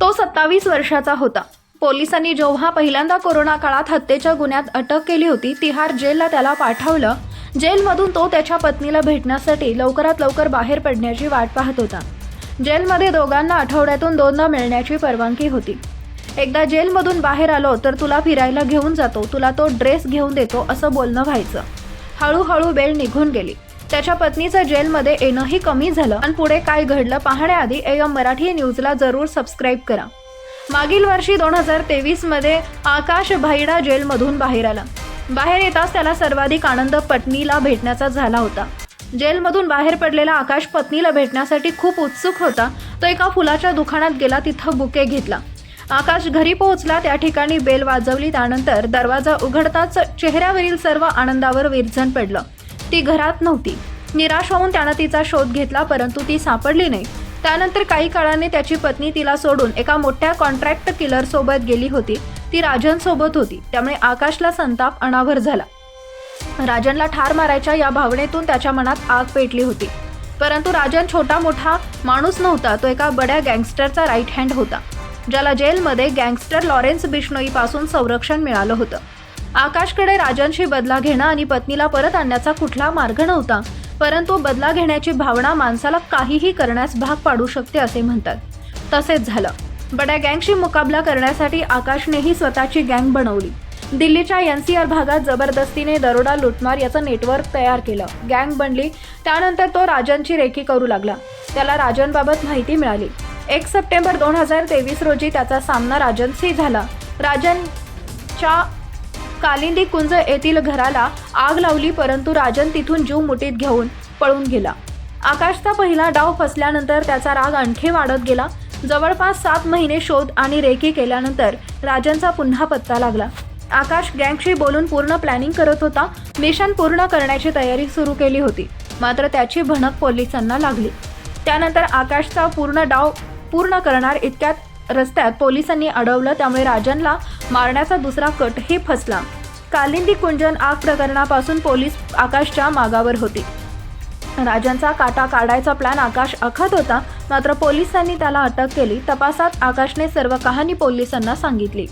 तो सत्तावीस वर्षाचा होता. पोलिसांनी जेव्हा पहिल्यांदा कोरोना काळात हत्येच्या गुन्ह्यात अटक केली होती तिहार जेलला त्याला पाठवलं. जेलमधून तो त्याच्या पत्नीला भेटण्यासाठी लवकरात लवकर बाहेर पडण्याची वाट पाहत होता. जेलमध्ये दोघांना आठवड्यातून दोनदा मिळण्याची परवानगी होती. एकदा जेलमधून बाहेर आलो तर तुला फिरायला घेऊन जातो तुला तो ड्रेस घेऊन देतो असं बोलणं व्हायचं. हळूहळू वेळ निघून गेली. त्याच्या पत्नीचं जेलमध्ये येणंही कमी झालं. आणि पुढे काय घडलं पाहण्याआधी एम मराठी न्यूजला जरूर सबस्क्राईब करा. मागील वर्षी दोन हजार तेवीसमध्ये आकाश भाईडा जेलमधून बाहेर आला. बाहेर येताच त्याला सर्वाधिक आनंद पत्नीला भेटण्याचा झाला होता. जेलमधून बाहेर पडलेला आकाश पत्नीला भेटण्यासाठी खूप उत्सुक होता. तो एका फुलाच्या दुकानात गेला तिथं बुके घेतला. आकाश घरी पोहोचला त्या ठिकाणी बेल वाजवली त्यानंतर दरवाजा उघडताच चेहऱ्यावरील सर्व आनंदावर विरजण पडलं. ती घरात नव्हती. निराश होऊन त्यानं तिचा शोध घेतला परंतु ती सापडली नाही. त्यानंतर काही काळाने त्याची पत्नी तिला सोडून एका मोठ्या कॉन्ट्रॅक्ट किलर सोबत गेली होती. ती राजन सोबत होती. त्यामुळे आकाशला संताप अनावर झाला. राजनला ठार मारायच्या या भावनेतून त्याच्या मनात आग पेटली होती. परंतु राजन छोटा मोठा माणूस नव्हता तो एका बड्या गँगस्टरचा राईट हँड होता ज्याला जेलमध्ये गँगस्टर लॉरेन्स बिश्नोईपासून संरक्षण मिळालं होतं. आकाशकडे राजांशी बदला घेणं आणि पत्नीला परत आणण्याचा कुठला मार्ग नव्हता. परंतु बदला घेण्याची भावना माणसाला काहीही करण्यास भाग पाडू शकते असे म्हणतात. तसेच झालं. बड्या गँगशी मुकाबला करण्यासाठी आकाशनेही स्वतःची गँग बनवली. दिल्लीच्या एन सी आर भागात जबरदस्तीने दरोडा लुटमार याचं नेटवर्क तयार केलं. गँग बनली त्यानंतर तो राजनची रेखी करू लागला. त्याला राजनबाबत माहिती मिळाली. एक सप्टेंबर दोन हजार तेवीस रोजी त्याचा सामना राजनशी झाला. राजनच्या कालिंदी कुंज येथील घराला आग लावली परंतु राजन तिथून जीव मुठीत घेऊन पळून गेला. आकाशचा पहिला डाव फसल्यानंतर त्याचा राग आणखी वाढत गेला. जवळपास सात महिने शोध आणि रेकी केल्यानंतर राजनचा पुन्हा पत्ता लागला. आकाश गँगशी बोलून पूर्ण प्लॅनिंग करत होता. मिशन पूर्ण करण्याची तयारी सुरू केली होती. मात्र त्याची भणक पोलिसांना लागली. त्यानंतर आकाशचा पूर्ण डाव पूर्ण करणार इतक्यात रस्त्यात पोलिसांनी अडवलं त्यामुळे राजनला मारण्याचा दुसरा कटही फसला. कालिंदी कुंजन आग प्रकरणापासून पोलीस आकाशच्या मागावर होते. राजांचा काटा काढायचा प्लॅन आकाश आखत होता मात्र पोलिसांनी त्याला अटक केली. तपासात आकाशने सर्व कहाणी पोलिसांना सांगितली.